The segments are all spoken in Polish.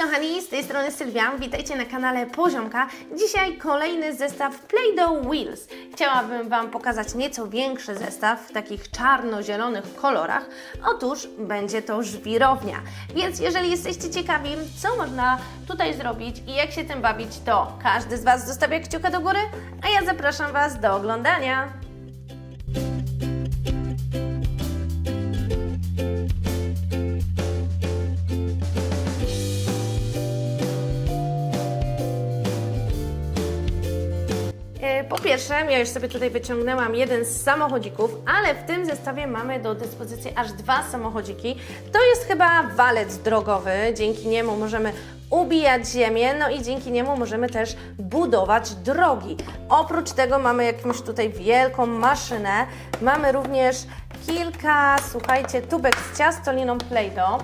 kochani, z tej strony Sylwia, witajcie na kanale Poziomka. Dzisiaj kolejny zestaw Play-Doh Wheels. Chciałabym Wam pokazać nieco większy zestaw w takich czarno-zielonych kolorach. Otóż będzie to żwirownia, więc jeżeli jesteście ciekawi, co można tutaj zrobić i jak się tym bawić, to każdy z Was zostawia kciuka do góry, a ja zapraszam Was do oglądania. Pierwsze, ja już sobie tutaj wyciągnęłam jeden z samochodzików, ale w tym zestawie mamy do dyspozycji aż dwa samochodziki. To jest chyba walec drogowy, dzięki niemu możemy ubijać ziemię, no i dzięki niemu możemy też budować drogi. Oprócz tego mamy jakąś tutaj wielką maszynę, mamy również kilka, słuchajcie, tubek z ciastoliną Play-Doh.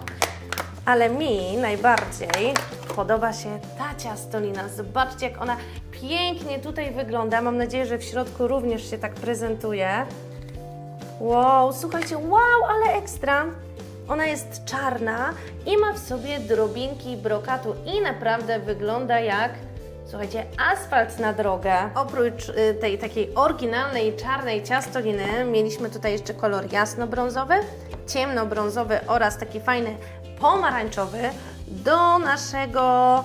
Ale mi najbardziej podoba się ta ciastolina. Zobaczcie, jak ona pięknie tutaj wygląda. Mam nadzieję, że w środku również się tak prezentuje. Wow, słuchajcie, wow, ale ekstra. Ona jest czarna i ma w sobie drobinki brokatu i naprawdę wygląda jak, słuchajcie, asfalt na drogę. Oprócz y, tej takiej oryginalnej czarnej ciastoliny mieliśmy tutaj jeszcze kolor jasno-brązowy, ciemno-brązowy oraz taki fajny pomarańczowy. Do naszego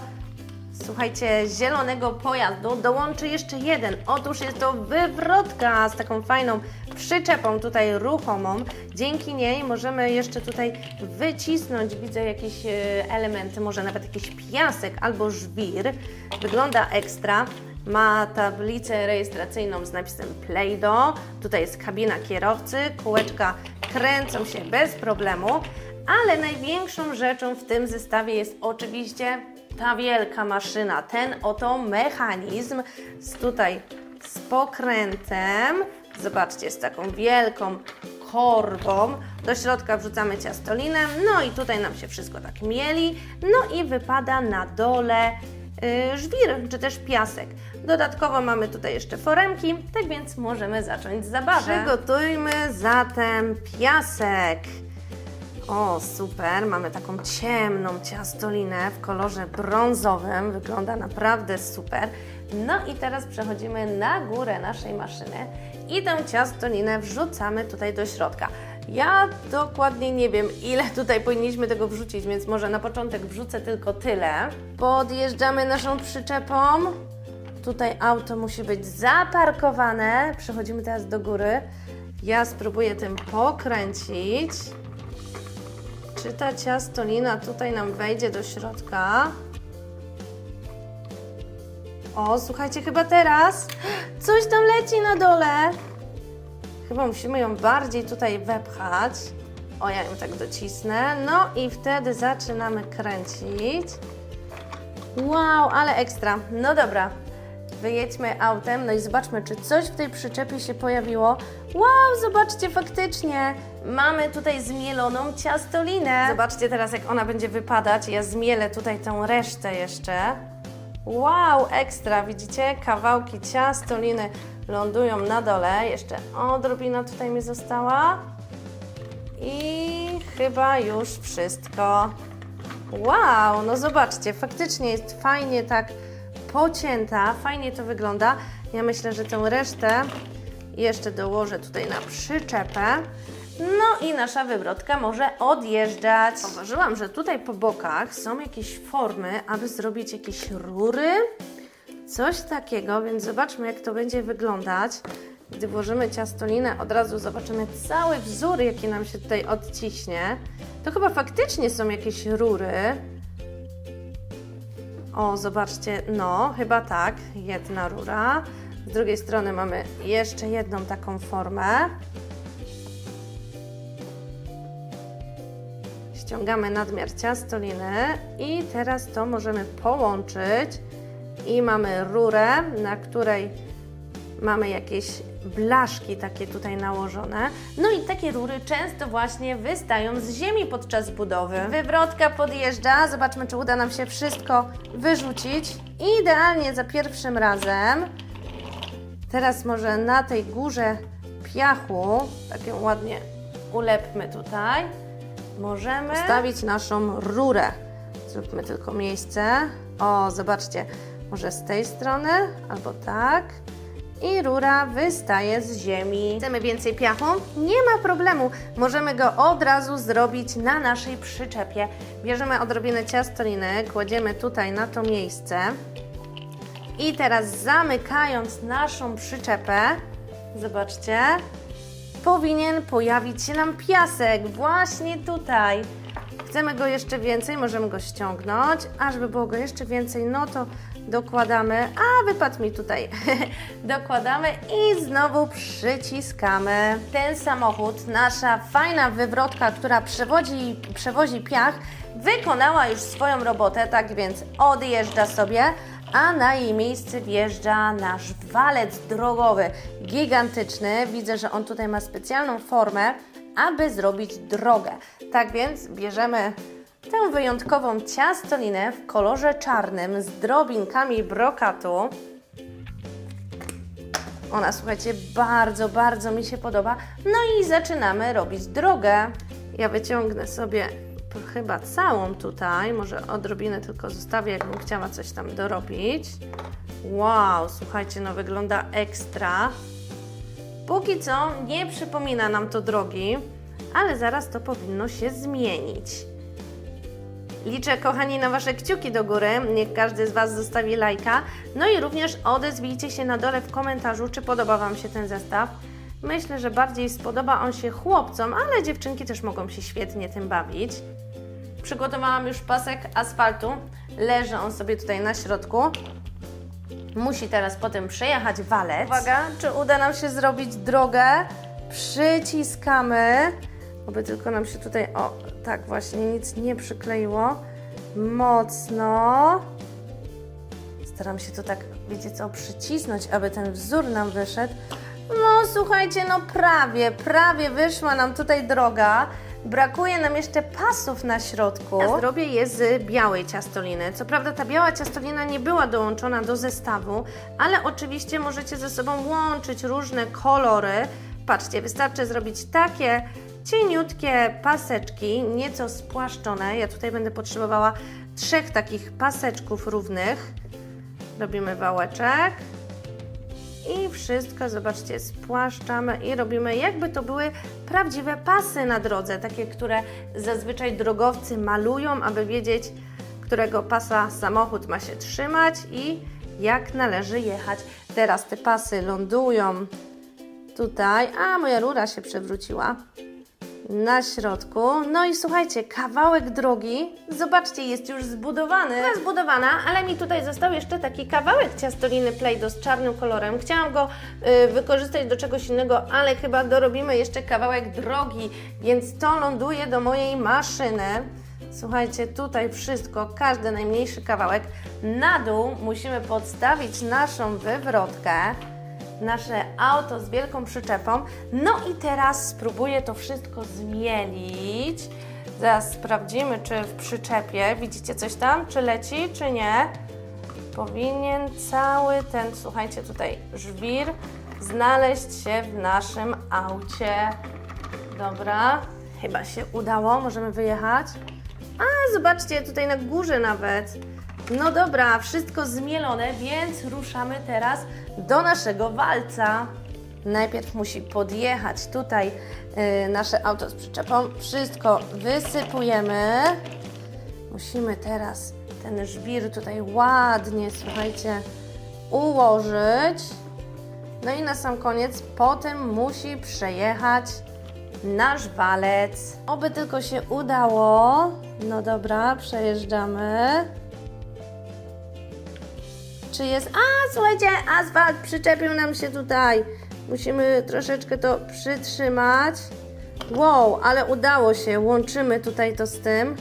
Słuchajcie, zielonego pojazdu dołączy jeszcze jeden. Otóż jest to wywrotka z taką fajną przyczepą tutaj ruchomą. Dzięki niej możemy jeszcze tutaj wycisnąć, widzę jakieś e, elementy, może nawet jakiś piasek albo żwir. Wygląda ekstra. Ma tablicę rejestracyjną z napisem Play-Doh. Tutaj jest kabina kierowcy, kółeczka kręcą się bez problemu. Ale największą rzeczą w tym zestawie jest oczywiście ta wielka maszyna, ten oto mechanizm z tutaj z pokrętem. Zobaczcie, z taką wielką korbą. Do środka wrzucamy ciastolinę, no i tutaj nam się wszystko tak mieli. No i wypada na dole yy, żwir, czy też piasek. Dodatkowo mamy tutaj jeszcze foremki, tak więc możemy zacząć zabawę. Przygotujmy zatem piasek. O, super. Mamy taką ciemną ciastolinę w kolorze brązowym. Wygląda naprawdę super. No i teraz przechodzimy na górę naszej maszyny i tę ciastolinę wrzucamy tutaj do środka. Ja dokładnie nie wiem, ile tutaj powinniśmy tego wrzucić, więc może na początek wrzucę tylko tyle. Podjeżdżamy naszą przyczepą. Tutaj auto musi być zaparkowane. Przechodzimy teraz do góry. Ja spróbuję tym pokręcić. Czy ta ciastolina tutaj nam wejdzie do środka? O, słuchajcie, chyba teraz coś tam leci na dole. Chyba musimy ją bardziej tutaj wepchać. O, ja ją tak docisnę. No i wtedy zaczynamy kręcić. Wow, ale ekstra. No dobra, wyjedźmy autem, no i zobaczmy, czy coś w tej przyczepie się pojawiło. Wow, zobaczcie, faktycznie mamy tutaj zmieloną ciastolinę. Zobaczcie teraz, jak ona będzie wypadać. Ja zmielę tutaj tą resztę jeszcze. Wow, ekstra, widzicie? Kawałki ciastoliny lądują na dole. Jeszcze odrobina tutaj mi została. I chyba już wszystko. Wow, no zobaczcie, faktycznie jest fajnie tak pocięta, fajnie to wygląda. Ja myślę, że tę resztę jeszcze dołożę tutaj na przyczepę. No i nasza wywrotka może odjeżdżać. Zauważyłam, że tutaj po bokach są jakieś formy, aby zrobić jakieś rury. Coś takiego, więc zobaczmy jak to będzie wyglądać. Gdy włożymy ciastolinę, od razu zobaczymy cały wzór, jaki nam się tutaj odciśnie. To chyba faktycznie są jakieś rury. O, zobaczcie, no, chyba tak, jedna rura. Z drugiej strony mamy jeszcze jedną taką formę. Ściągamy nadmiar ciastoliny i teraz to możemy połączyć i mamy rurę, na której mamy jakieś blaszki takie tutaj nałożone. No i takie rury często właśnie wystają z ziemi podczas budowy. Wywrotka podjeżdża, zobaczmy czy uda nam się wszystko wyrzucić. Idealnie za pierwszym razem. Teraz może na tej górze piachu, tak ją ładnie ulepmy tutaj, możemy stawić naszą rurę. Zróbmy tylko miejsce. O, zobaczcie, może z tej strony albo tak. I rura wystaje z ziemi. Chcemy więcej piachu? Nie ma problemu. Możemy go od razu zrobić na naszej przyczepie. Bierzemy odrobinę ciastoliny, kładziemy tutaj na to miejsce. I teraz zamykając naszą przyczepę, zobaczcie, powinien pojawić się nam piasek właśnie tutaj. Chcemy go jeszcze więcej, możemy go ściągnąć, a żeby było go jeszcze więcej, no to dokładamy, a wypadł mi tutaj, dokładamy i znowu przyciskamy. Ten samochód, nasza fajna wywrotka, która przewozi, przewozi piach, wykonała już swoją robotę, tak więc odjeżdża sobie, a na jej miejsce wjeżdża nasz walec drogowy, gigantyczny. Widzę, że on tutaj ma specjalną formę, aby zrobić drogę. Tak więc bierzemy tę wyjątkową ciastolinę w kolorze czarnym z drobinkami brokatu. Ona, słuchajcie, bardzo, bardzo mi się podoba. No i zaczynamy robić drogę. Ja wyciągnę sobie chyba całą tutaj, może odrobinę tylko zostawię, jakbym chciała coś tam dorobić. Wow, słuchajcie, no wygląda ekstra. Póki co nie przypomina nam to drogi, ale zaraz to powinno się zmienić. Liczę, kochani, na Wasze kciuki do góry. Niech każdy z Was zostawi lajka. No i również odezwijcie się na dole w komentarzu, czy podoba Wam się ten zestaw. Myślę, że bardziej spodoba on się chłopcom, ale dziewczynki też mogą się świetnie tym bawić. Przygotowałam już pasek asfaltu. Leży on sobie tutaj na środku. Musi teraz potem przejechać walec. Uwaga, czy uda nam się zrobić drogę? Przyciskamy. Oby tylko nam się tutaj, o, tak właśnie, nic nie przykleiło. Mocno. Staram się to tak, wiecie co, przycisnąć, aby ten wzór nam wyszedł. No słuchajcie, no prawie, prawie wyszła nam tutaj droga. Brakuje nam jeszcze pasów na środku. Ja zrobię je z białej ciastoliny. Co prawda ta biała ciastolina nie była dołączona do zestawu, ale oczywiście możecie ze sobą łączyć różne kolory. Patrzcie, wystarczy zrobić takie cieniutkie paseczki, nieco spłaszczone. Ja tutaj będę potrzebowała trzech takich paseczków równych. Robimy wałeczek. I wszystko, zobaczcie, spłaszczamy i robimy, jakby to były prawdziwe pasy na drodze, takie, które zazwyczaj drogowcy malują, aby wiedzieć, którego pasa samochód ma się trzymać i jak należy jechać. Teraz te pasy lądują tutaj, a moja rura się przewróciła na środku. No i słuchajcie, kawałek drogi, zobaczcie, jest już zbudowany. Jest zbudowana, ale mi tutaj został jeszcze taki kawałek ciastoliny Play-Doh z czarnym kolorem. Chciałam go y, wykorzystać do czegoś innego, ale chyba dorobimy jeszcze kawałek drogi, więc to ląduje do mojej maszyny. Słuchajcie, tutaj wszystko, każdy najmniejszy kawałek. Na dół musimy podstawić naszą wywrotkę nasze auto z wielką przyczepą. No i teraz spróbuję to wszystko zmielić. Zaraz sprawdzimy, czy w przyczepie, widzicie coś tam, czy leci, czy nie. Powinien cały ten, słuchajcie, tutaj żwir znaleźć się w naszym aucie. Dobra, chyba się udało, możemy wyjechać. A, zobaczcie, tutaj na górze nawet. No dobra, wszystko zmielone, więc ruszamy teraz do naszego walca. Najpierw musi podjechać tutaj y, nasze auto z przyczepą. Wszystko wysypujemy. Musimy teraz ten żwir tutaj ładnie, słuchajcie, ułożyć. No i na sam koniec potem musi przejechać nasz walec. Oby tylko się udało. No dobra, przejeżdżamy. Czy jest. A, słuchajcie, asfalt przyczepił nam się tutaj. Musimy troszeczkę to przytrzymać. Wow, ale udało się. Łączymy tutaj to z tym.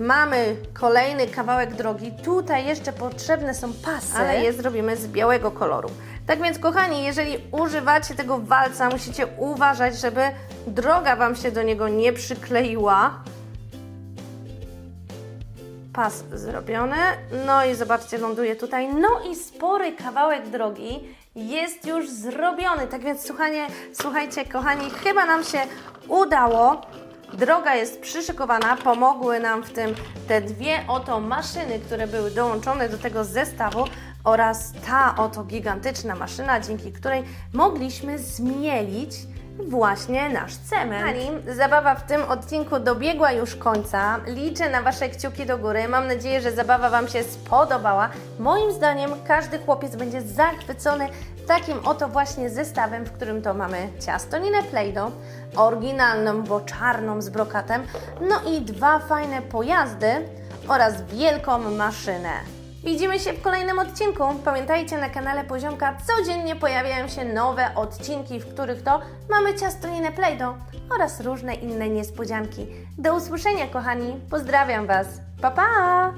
Mamy kolejny kawałek drogi. Tutaj jeszcze potrzebne są pasy, ale je zrobimy z białego koloru. Tak więc, kochani, jeżeli używacie tego walca, musicie uważać, żeby droga Wam się do niego nie przykleiła pas zrobiony. No i zobaczcie, ląduje tutaj. No i spory kawałek drogi jest już zrobiony. Tak więc, słuchanie, słuchajcie, kochani, chyba nam się udało. Droga jest przyszykowana, pomogły nam w tym te dwie oto maszyny, które były dołączone do tego zestawu oraz ta oto gigantyczna maszyna, dzięki której mogliśmy zmielić właśnie nasz cement. Kochani, zabawa w tym odcinku dobiegła już końca. Liczę na Wasze kciuki do góry. Mam nadzieję, że zabawa Wam się spodobała. Moim zdaniem każdy chłopiec będzie zachwycony takim oto właśnie zestawem, w którym to mamy ciasto Ninę Play-Doh, oryginalną, bo czarną z brokatem, no i dwa fajne pojazdy oraz wielką maszynę. Widzimy się w kolejnym odcinku. Pamiętajcie, na kanale Poziomka codziennie pojawiają się nowe odcinki, w których to mamy ciastoninę Play-Doh oraz różne inne niespodzianki. Do usłyszenia, kochani. Pozdrawiam Was. Pa, pa!